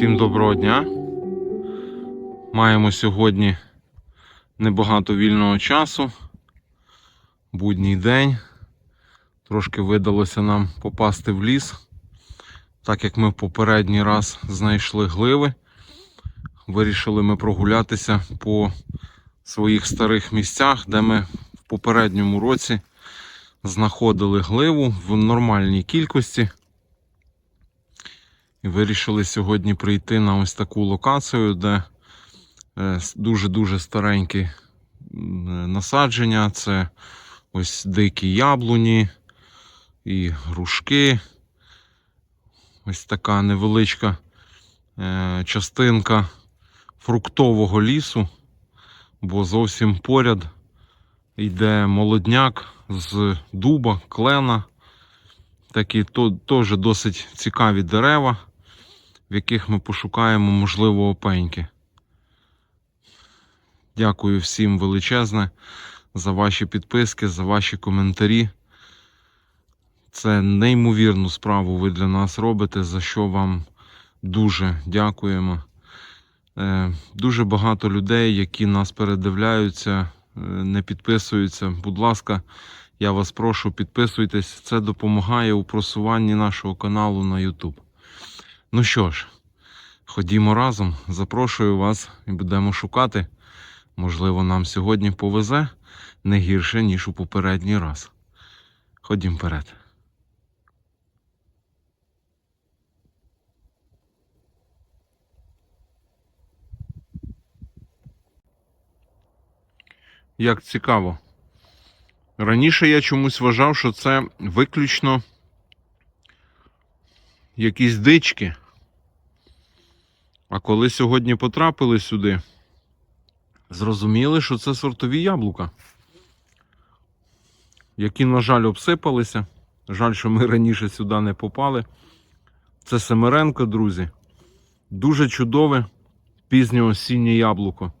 Всім доброго дня. Маємо сьогодні небагато вільного часу. Будній день. Трошки видалося нам попасти в ліс. Так як ми в попередній раз знайшли гливи, вирішили ми прогулятися по своїх старих місцях, де ми в попередньому році знаходили гливу в нормальній кількості. І вирішили сьогодні прийти на ось таку локацію, де е, дуже-дуже старенькі насадження. Це ось дикі яблуні і грушки. Ось така невеличка е, частинка фруктового лісу, бо зовсім поряд йде молодняк з дуба, клена. Такі теж досить цікаві дерева, в яких ми пошукаємо, можливо, опеньки. Дякую всім величезне за ваші підписки, за ваші коментарі. Це неймовірну справу ви для нас робите, за що вам дуже дякуємо. Е, Дуже багато людей, які нас передивляються, е, не підписуються. Будь ласка, я вас прошу, підписуйтесь. Це допомагає у просуванні нашого каналу на YouTube. Ну що ж, ходімо разом. Запрошую вас і будемо шукати. Можливо, нам сьогодні повезе не гірше, ніж у попередній раз. Ходім вперед. Як цікаво. Раніше я чомусь вважав, що це виключно якісь дички. А коли сьогодні потрапили сюди, зрозуміли, що це сортові яблука, які, на жаль, обсипалися. Жаль, що ми раніше сюди не попали. Це Семеренко, друзі. Дуже чудове пізньоосіннє яблуко.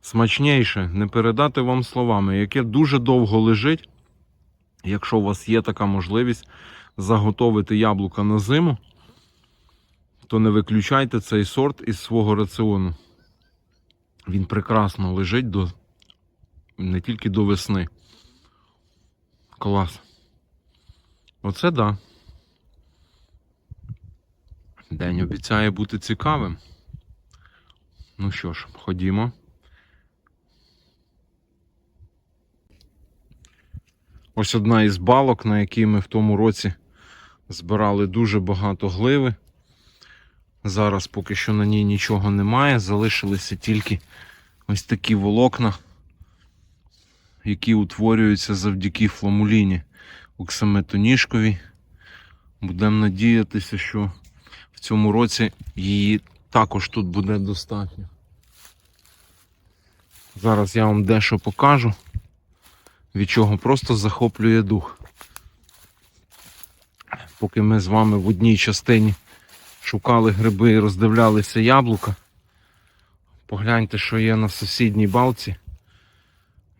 Смачніше, не передати вам словами, яке дуже довго лежить. Якщо у вас є така можливість заготовити яблука на зиму, то не виключайте цей сорт із свого раціону. Він прекрасно лежить до не тільки до весни. Клас. Оце да. День обіцяє бути цікавим. Ну що ж, ходімо. Ось одна із балок, на якій ми в тому році збирали дуже багато гливи. Зараз поки що на ній нічого немає, залишилися тільки ось такі волокна, які утворюються завдяки фламуліні оксаметоніжковій. Будемо надіятися, що в цьому році її також тут буде достатньо. Зараз я вам дещо покажу від чого просто захоплює дух. Поки ми з вами в одній частині шукали гриби і роздивлялися яблука, погляньте, що є на сусідній балці,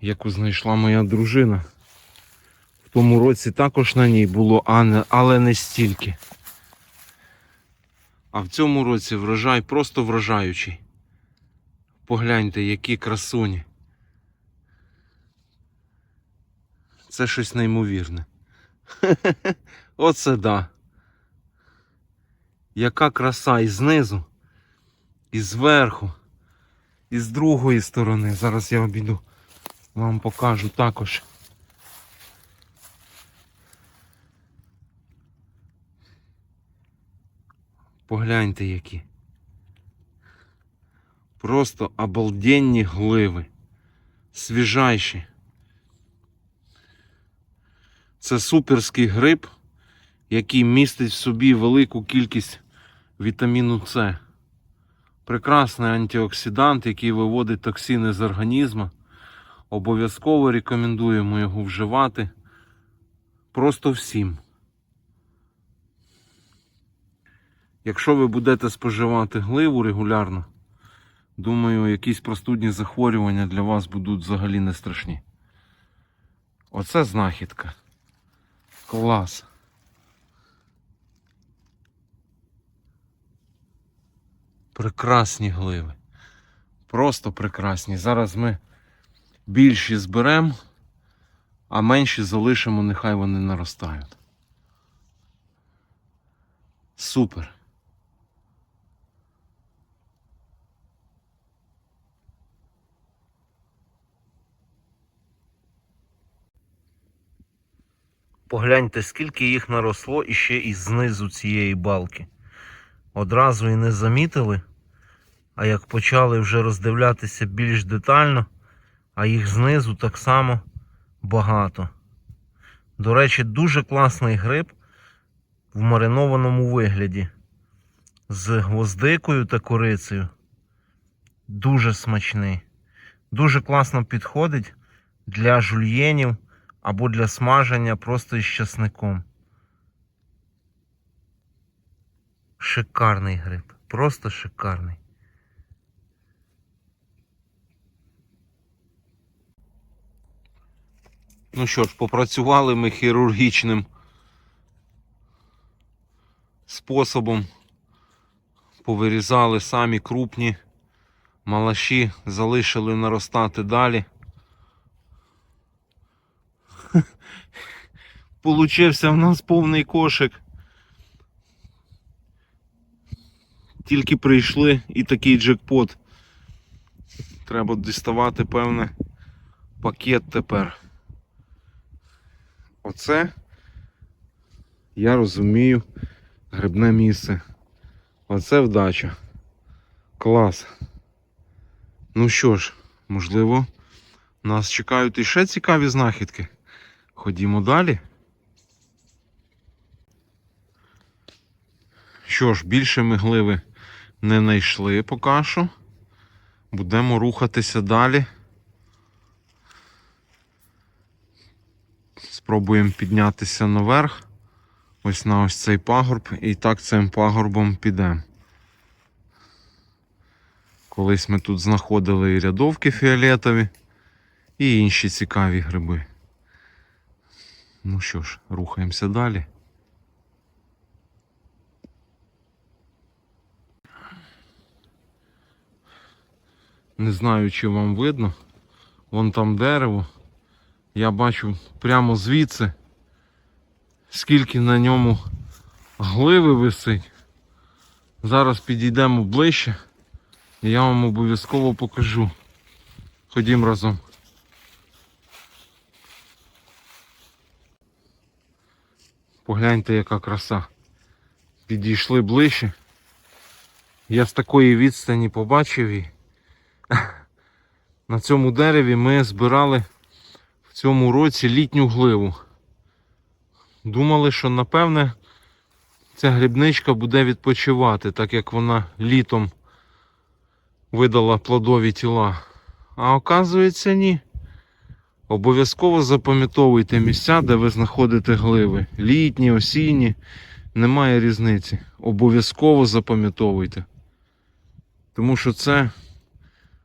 яку знайшла моя дружина. В тому році також на ній було, але не стільки. А в цьому році врожай просто вражаючий. Погляньте, які красуні. Це щось неймовірне. Оце да. Яка краса і знизу, і зверху, і з другої сторони. Зараз я обійду, вам покажу також. Погляньте які. Просто обалденні гливи. Свіжайші. Це суперський гриб, який містить в собі велику кількість вітаміну С. Прекрасний антиоксидант, який виводить токсини з організму. Обов'язково рекомендуємо його вживати. Просто всім. Якщо ви будете споживати гливу регулярно, думаю, якісь простудні захворювання для вас будуть взагалі не страшні. Оце знахідка. Клас. Прекрасні гливи. Просто прекрасні. Зараз ми більші зберемо, а менші залишимо, нехай вони наростають. Супер. Погляньте, скільки їх наросло іще із знизу цієї балки. Одразу і не замітили, а як почали вже роздивлятися більш детально, а їх знизу так само багато. До речі, дуже класний гриб в маринованому вигляді. З гвоздикою та корицею. Дуже смачний. Дуже класно підходить для жульєнів або для смаження просто із часником. Шикарний гриб. Просто шикарний. Ну що ж, попрацювали ми хірургічним способом. Повирізали самі крупні малаші, залишили наростати далі. Получився в нас повний кошик. Тільки прийшли і такий джекпот. Треба діставати, певне, пакет тепер. Оце я розумію грибне місце. Оце вдача. Клас. Ну що ж, можливо, нас чекають іще цікаві знахідки. Ходімо далі. Що ж, більше ми гливи не знайшли поки що. Будемо рухатися далі. Спробуємо піднятися наверх. Ось на ось цей пагорб. І так цим пагорбом підемо. Колись ми тут знаходили і рядовки фіолетові, і інші цікаві гриби. Ну що ж, рухаємося далі. Не знаю, чи вам видно. Вон там дерево. Я бачу прямо звідси, скільки на ньому гливи висить. Зараз підійдемо ближче і я вам обов'язково покажу. Ходім разом. Погляньте, яка краса. Підійшли ближче. Я з такої відстані побачив її. На цьому дереві ми збирали в цьому році літню гливу. Думали, що напевне ця грибничка буде відпочивати, так як вона літом видала плодові тіла. А оказується ні. Обов'язково запам'ятовуйте місця, де ви знаходите гливи. Літні, осінні, немає різниці. Обов'язково запам'ятовуйте. Тому що це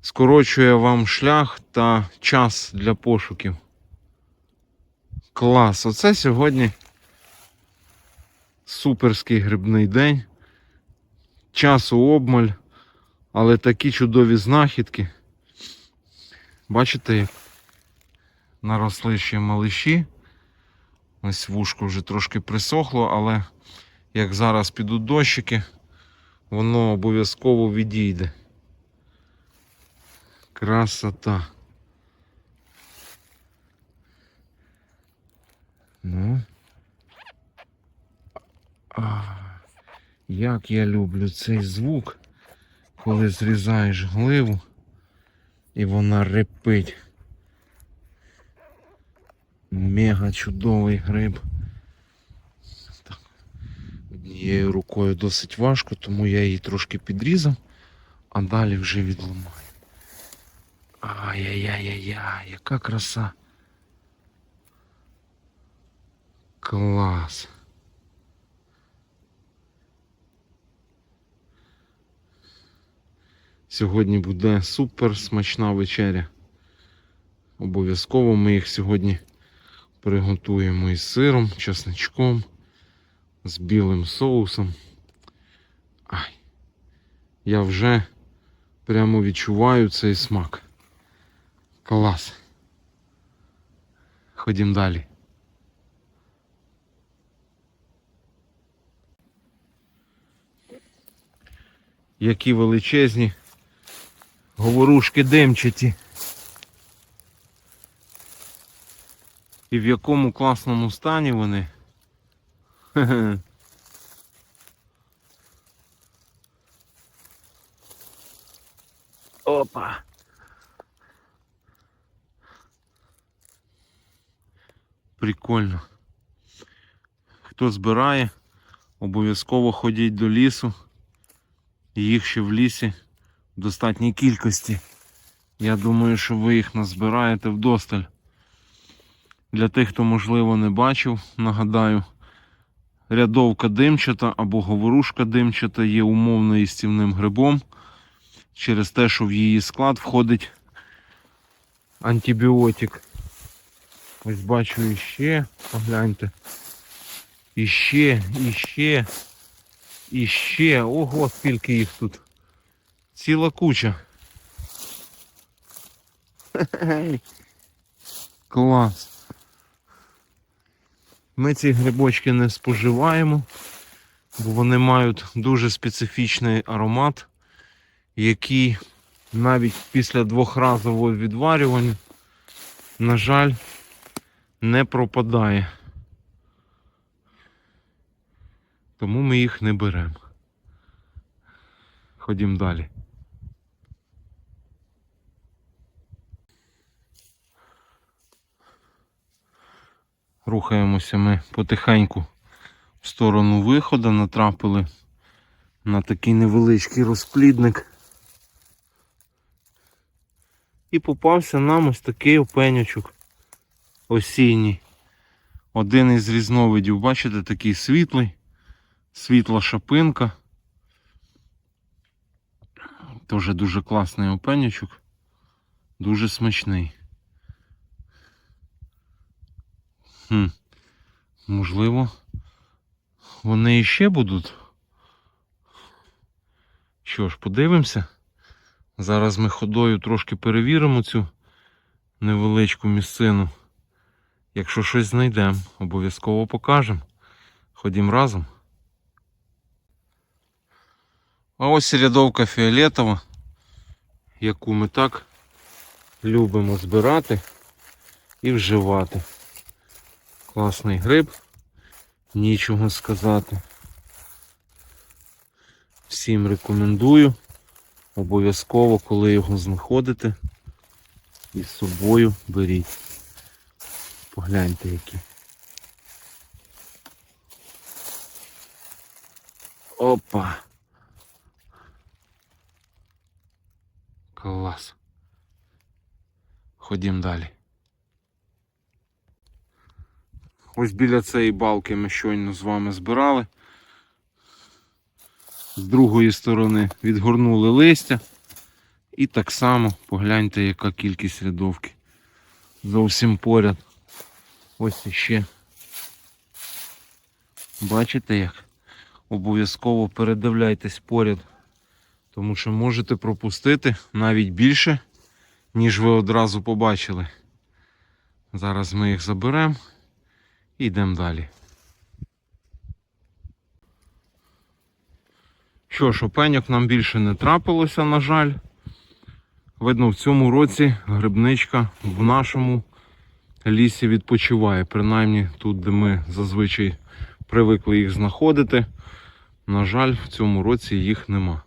скорочує вам шлях та час для пошуків. Клас! Оце сьогодні суперський грибний день. Часу обмаль, але такі чудові знахідки. Бачите, як наросли ще малиші. Ось вушко вже трошки присохло, але як зараз підуть дощики, воно обов'язково відійде. Красота. Ну. А, як я люблю цей звук, коли зрізаєш гливу і вона репить. Мега чудовий гриб. Однією рукою досить важко, тому я її трошки підрізав, а далі вже відламаю. Ай-яй-яй-яй, яка краса. Клас. Сьогодні буде супер смачна вечеря. Обов'язково ми їх сьогодні приготуємо із сиром, чесничком, з білим соусом. Ай, я вже прямо відчуваю цей смак. Клас. Ходім далі. Які величезні говорушки димчаті. І в якому класному стані вони. Опа. Прикольно. Хто збирає, обов'язково ходіть до лісу. Їх ще в лісі в достатній кількості. Я думаю, що ви їх назбираєте вдосталь. Для тих, хто, можливо, не бачив, нагадаю, рядовка димчата або говорушка димчата є умовно їстівним грибом через те, що в її склад входить антибіотик. Ось бачу іще, погляньте. Іще, іще, іще. Ого, скільки їх тут. Ціла куча. Клас. Ми ці грибочки не споживаємо, бо вони мають дуже специфічний аромат, який навіть після двохразового відварювання, на жаль, не пропадає. Тому ми їх не беремо. Ходім далі. Рухаємося ми потихеньку в сторону виходу, натрапили на такий невеличкий розплідник. І попався нам ось такий опенючок осінній. Один із різновидів, бачите, такий світлий, світла шапинка. Теж дуже класний опенючок, дуже смачний. Хм. Можливо, вони іще будуть. Що ж, подивимося. Зараз ми ходою трошки перевіримо цю невеличку місцину. Якщо щось знайдемо, обов'язково покажемо. Ходім разом. А ось рядовка фіолетова, яку ми так любимо збирати і вживати. Класний гриб, нічого сказати. Всім рекомендую. Обов'язково, коли його знаходите, із собою беріть. Погляньте які. Опа. Клас. Ходім далі. Ось біля цієї балки ми щойно з вами збирали. З другої сторони відгорнули листя. І так само погляньте, яка кількість рядовки. Зовсім поряд. Ось іще. Бачите як? Обов'язково передивляйтесь поряд. Тому що можете пропустити навіть більше, ніж ви одразу побачили. Зараз ми їх заберемо і йдемо далі. Що ж, опеньок нам більше не трапилося, на жаль. Видно, в цьому році грибничка в нашому лісі відпочиває. Принаймні тут, де ми зазвичай привикли їх знаходити. На жаль, в цьому році їх нема.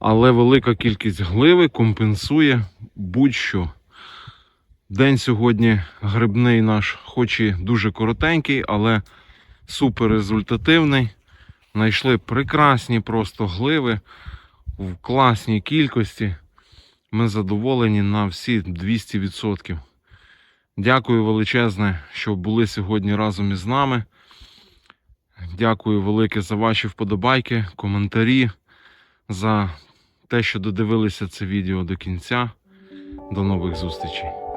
Але велика кількість гливи компенсує будь-що. День сьогодні грибний наш, хоч і дуже коротенький, але супер результативний. Знайшли прекрасні просто гливи в класній кількості. Ми задоволені на всі 200%. Дякую величезне, що були сьогодні разом із нами. Дякую велике за ваші вподобайки, коментарі, за те, що додивилися це відео до кінця. До нових зустрічей.